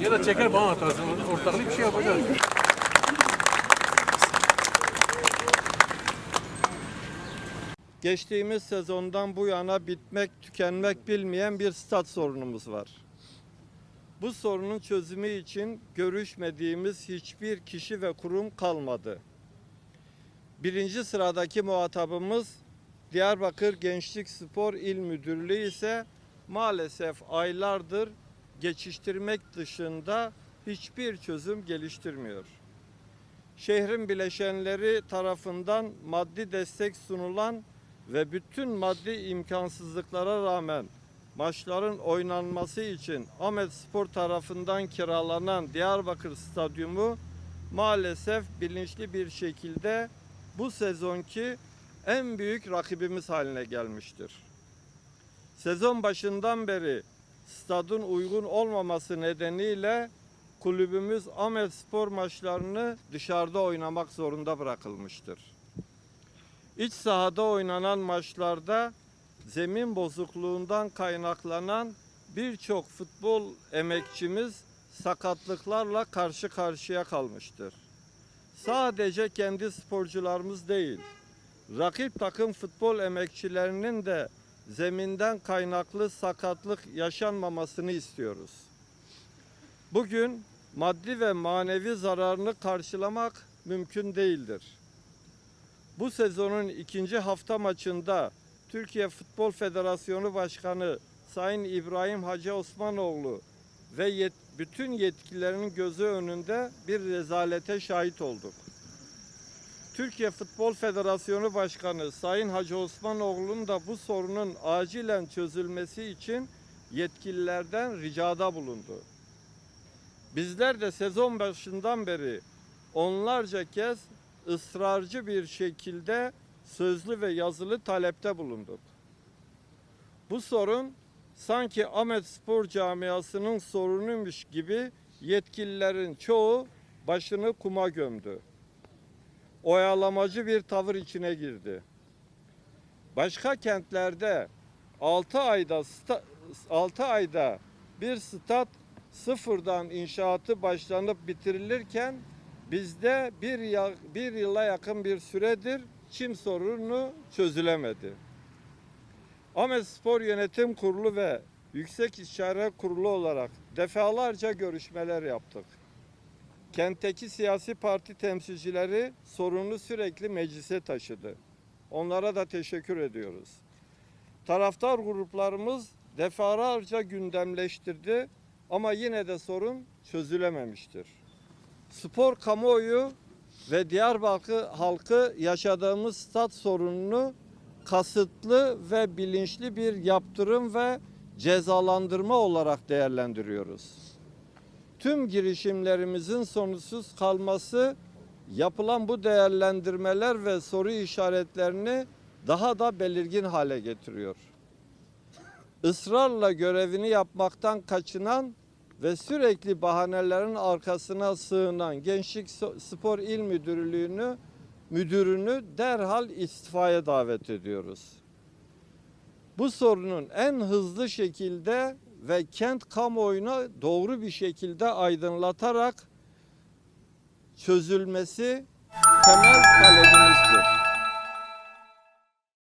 Ya da çeker bana atarsın. Ortaklık bir şey yapacağız. Geçtiğimiz sezondan bu yana bitmek tükenmek bilmeyen bir stat sorunumuz var. Bu sorunun çözümü için görüşmediğimiz hiçbir kişi ve kurum kalmadı. Birinci sıradaki muhatabımız Diyarbakır Gençlik Spor İl Müdürlüğü ise maalesef aylardır geçiştirmek dışında hiçbir çözüm geliştirmiyor. Şehrin bileşenleri tarafından maddi destek sunulan ve bütün maddi imkansızlıklara rağmen maçların oynanması için Ahmet Spor tarafından kiralanan Diyarbakır Stadyumu maalesef bilinçli bir şekilde bu sezonki en büyük rakibimiz haline gelmiştir. Sezon başından beri stadın uygun olmaması nedeniyle kulübümüz Ahmet Spor maçlarını dışarıda oynamak zorunda bırakılmıştır. İç sahada oynanan maçlarda zemin bozukluğundan kaynaklanan birçok futbol emekçimiz sakatlıklarla karşı karşıya kalmıştır. Sadece kendi sporcularımız değil, rakip takım futbol emekçilerinin de zeminden kaynaklı sakatlık yaşanmamasını istiyoruz. Bugün maddi ve manevi zararını karşılamak mümkün değildir. Bu sezonun ikinci hafta maçında Türkiye Futbol Federasyonu Başkanı Sayın İbrahim Hacı Osmanoğlu ve yet- bütün yetkililerin gözü önünde bir rezalete şahit olduk. Türkiye Futbol Federasyonu Başkanı Sayın Hacı Osmanoğlu'nun da bu sorunun acilen çözülmesi için yetkililerden ricada bulundu. Bizler de sezon başından beri onlarca kez ısrarcı bir şekilde sözlü ve yazılı talepte bulunduk. Bu sorun sanki Ahmet Spor camiasının sorunuymuş gibi yetkililerin çoğu başını kuma gömdü. Oyalamacı bir tavır içine girdi. Başka kentlerde 6 ayda 6 ayda bir stat sıfırdan inşaatı başlanıp bitirilirken bizde bir, bir yıla yakın bir süredir çim sorunu çözülemedi. Ahmet Spor Yönetim Kurulu ve Yüksek İstişare Kurulu olarak defalarca görüşmeler yaptık. Kentteki siyasi parti temsilcileri sorunu sürekli meclise taşıdı. Onlara da teşekkür ediyoruz. Taraftar gruplarımız defalarca gündemleştirdi ama yine de sorun çözülememiştir. Spor kamuoyu ve Diyarbakır halkı yaşadığımız stat sorununu kasıtlı ve bilinçli bir yaptırım ve cezalandırma olarak değerlendiriyoruz. Tüm girişimlerimizin sonuçsuz kalması yapılan bu değerlendirmeler ve soru işaretlerini daha da belirgin hale getiriyor. Israrla görevini yapmaktan kaçınan ve sürekli bahanelerin arkasına sığınan Gençlik Spor İl Müdürlüğü'nü müdürünü derhal istifaya davet ediyoruz. Bu sorunun en hızlı şekilde ve kent kamuoyuna doğru bir şekilde aydınlatarak çözülmesi temel talebimizdir.